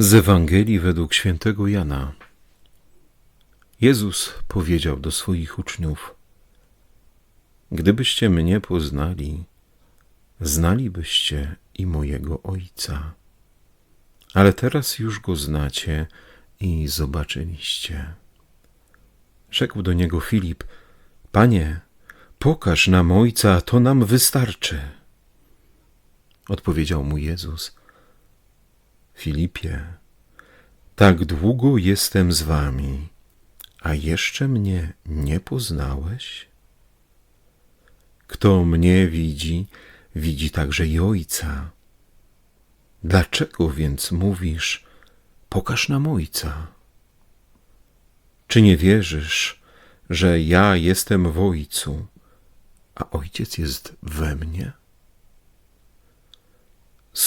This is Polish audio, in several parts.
Z Ewangelii według świętego Jana. Jezus powiedział do swoich uczniów: Gdybyście mnie poznali, znalibyście i mojego Ojca. Ale teraz już go znacie i zobaczyliście. Rzekł do niego Filip: Panie, pokaż nam Ojca, to nam wystarczy. Odpowiedział mu Jezus: Filipie, tak długo jestem z wami, a jeszcze mnie nie poznałeś? Kto mnie widzi, widzi także i Ojca. Dlaczego więc mówisz, pokaż nam Ojca? Czy nie wierzysz, że ja jestem w Ojcu, a Ojciec jest we mnie?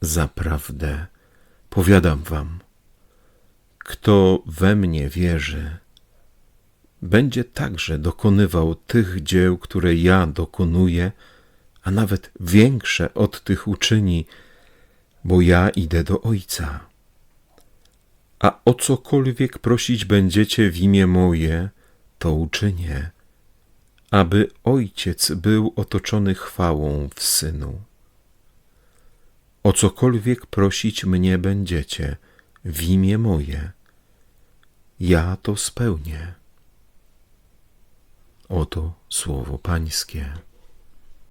zaprawdę, powiadam wam, kto we mnie wierzy, będzie także dokonywał tych dzieł, które ja dokonuję, a nawet większe od tych uczyni, bo ja idę do Ojca. A o cokolwiek prosić będziecie w imię moje, to uczynię, aby Ojciec był otoczony chwałą w Synu. O cokolwiek prosić mnie będziecie w imię moje, ja to spełnię. Oto słowo Pańskie.